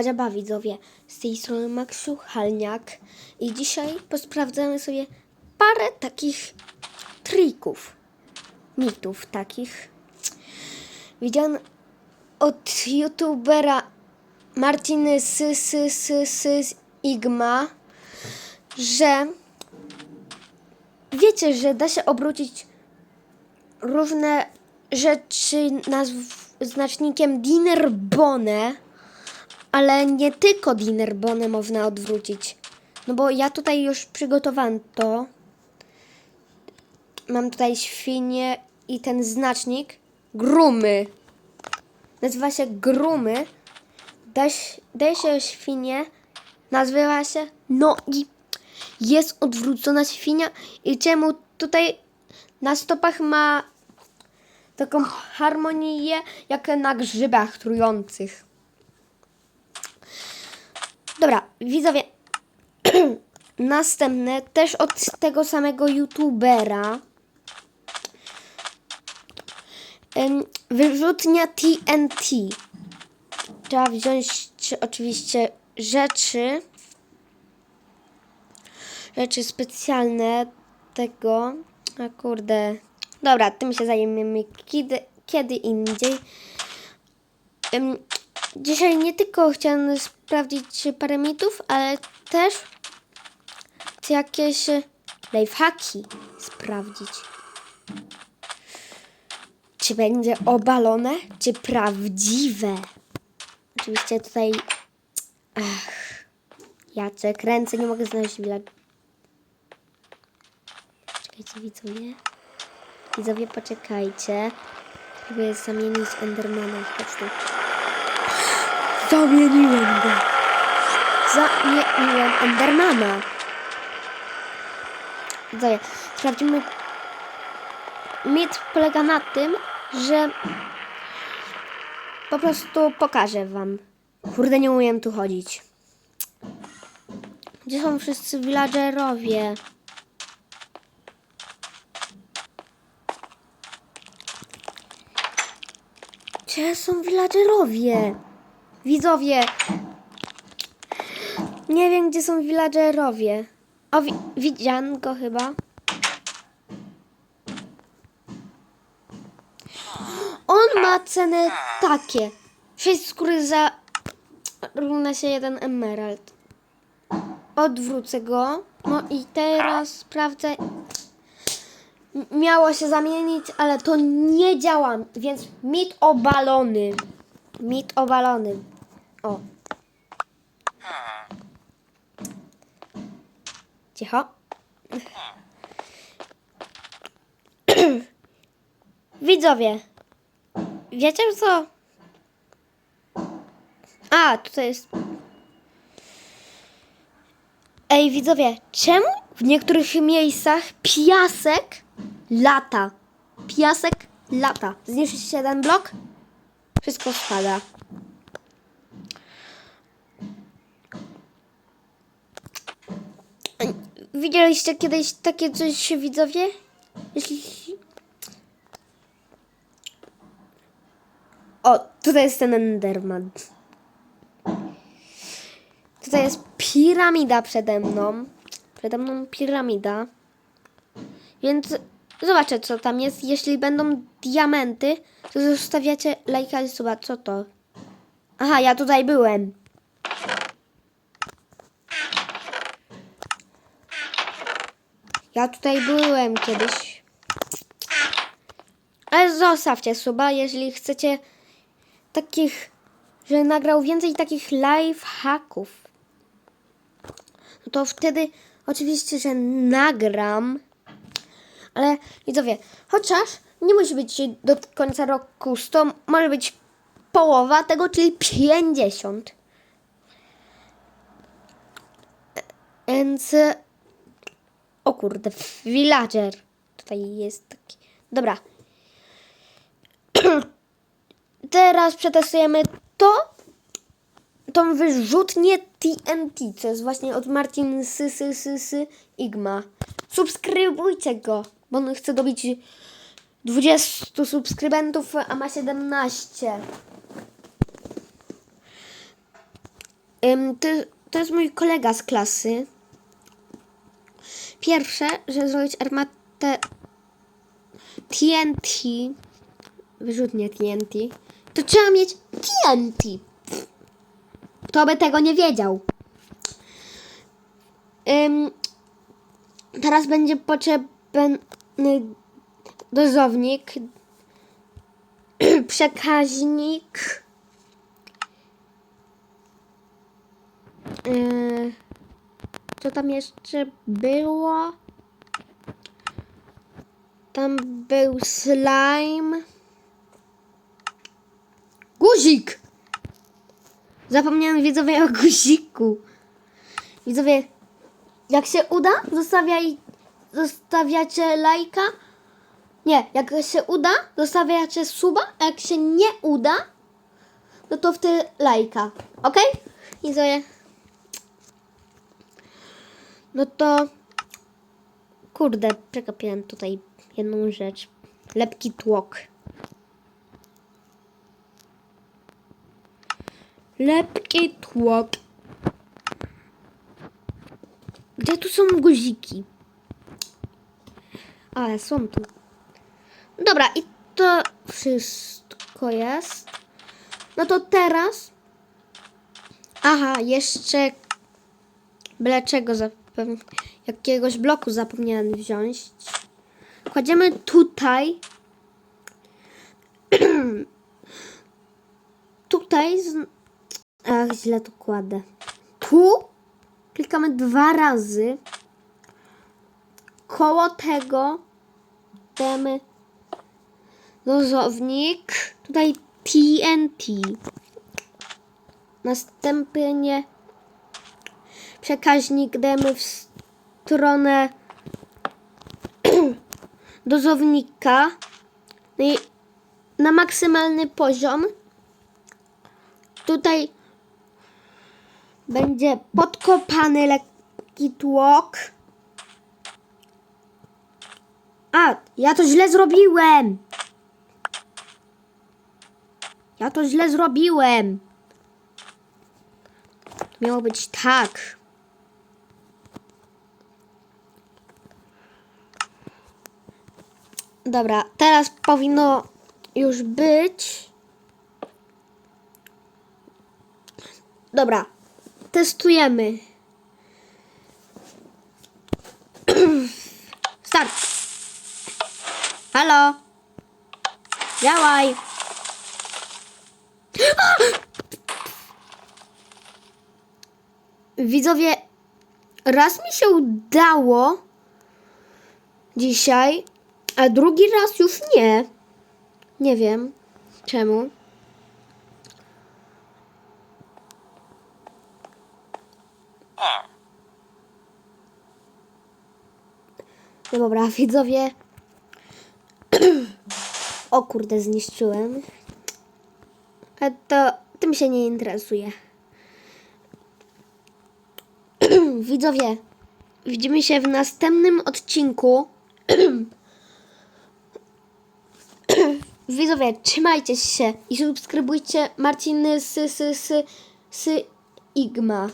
Badzaba widzowie, z tej strony Maksiu Halniak. I dzisiaj posprawdzamy sobie parę takich trików, mitów takich. Widziałem od youtubera Marciny Sysy Igma, że wiecie, że da się obrócić różne rzeczy nazw znacznikiem dinerbone, ale nie tylko dinerbone można odwrócić. No bo ja tutaj już przygotowałem to. Mam tutaj świnie i ten znacznik grumy. Nazywa się grumy. Daje się świnie. Nazywa się. No i jest odwrócona świnia. I czemu tutaj na stopach ma taką harmonię jak na grzybach trujących. Dobra, widzowie. Następne też od tego samego youtubera. Wyrzutnia TNT. Trzeba wziąć oczywiście rzeczy. Rzeczy specjalne tego. A kurde. Dobra, tym się zajmiemy kiedy, kiedy indziej. Dzisiaj nie tylko chciałam sprawdzić parę mitów, ale też jakieś lifehacki sprawdzić. Czy będzie obalone, czy prawdziwe? Oczywiście tutaj... Ach, Jacek, ręce nie mogę znaleźć wila... Czekajcie, widzowie. Widzowie, poczekajcie. Próbuję zamienić Endermana. Chodź tu. Zamieniłem go. Zamieniłem Endermana. Widzowie, sprawdzimy. Mit polega na tym, że po prostu pokażę wam. Kurde, nie umiem tu chodzić. Gdzie są wszyscy villagerowie? Gdzie są villagerowie? Widzowie. Nie wiem, gdzie są villagerowie. O, wi widziałem go chyba. On ma cenę takie. 6 skóry za równa się jeden emerald. Odwrócę go. No i teraz sprawdzę. Miało się zamienić, ale to nie działa, więc mit obalony. Mit obalony. O. Cicho. Widzowie. Wiecie co? A, tutaj jest. Ej, widzowie, czemu w niektórych miejscach piasek lata? Piasek lata. Zniszczyć jeden blok, wszystko spada. Widzieliście kiedyś takie coś, widzowie? Jeśli... O, tutaj jest ten Enderman. Tutaj jest piramida przede mną. Przede mną piramida. Więc zobaczę, co tam jest. Jeśli będą diamenty, to zostawiacie lajka i suba. Co to? Aha, ja tutaj byłem. Ja tutaj byłem kiedyś. Ale zostawcie suba, jeżeli chcecie takich, że nagrał więcej takich live hacków. No to wtedy oczywiście, że nagram. Ale widzowie, chociaż nie musi być do końca roku 100, może być połowa tego, czyli 50. Więc o kurde, villager. Tutaj jest taki. Dobra. Teraz przetestujemy to. Tą wyrzutnię TNT, co jest właśnie od Marcin Sy, Igma. Subskrybujcie go, bo on chce dobić 20 subskrybentów, a ma 17. Ym, to, to jest mój kolega z klasy. Pierwsze, żeby zrobić armatę TNT, wyrzutnie TNT, to trzeba mieć TNT. Kto by tego nie wiedział? Ym, teraz będzie potrzebny dozownik, przekaźnik. Co tam jeszcze było? Tam był slime. Guzik! Zapomniałem widzowie o guziku. Widzowie, jak się uda, zostawiaj, zostawiacie lajka. Nie, jak się uda, zostawiacie suba, a jak się nie uda, no to wtedy lajka. Ok? Widzowie. No to... Kurde, przegapiłem tutaj jedną rzecz. Lepki tłok. Lepki tłok. Gdzie tu są guziki? Ale są tu. Dobra, i to wszystko jest. No to teraz. Aha, jeszcze. Byle czego zapewne. Jakiegoś bloku zapomniałem wziąć. Kładziemy tutaj. tutaj. Z... Ach, źle to kładę. Tu klikamy dwa razy. Koło tego damy dozownik. Tutaj TNT. Następnie przekaźnik damy w stronę dozownika. No i na maksymalny poziom. Tutaj będzie podkopany lekki tłok. A, ja to źle zrobiłem. Ja to źle zrobiłem. Miało być tak. Dobra, teraz powinno już być. Dobra, testujemy. Start. Halo. Działaj. Widzowie, raz mi się udało dzisiaj, a drugi raz już nie. Nie wiem czemu. No dobra, widzowie. o kurde, zniszczyłem. A to tym się nie interesuje. Widzowie, widzimy się w następnym odcinku. Widzowie, trzymajcie się i subskrybujcie Marciny Sy, Sy, Sy, Sy Igma.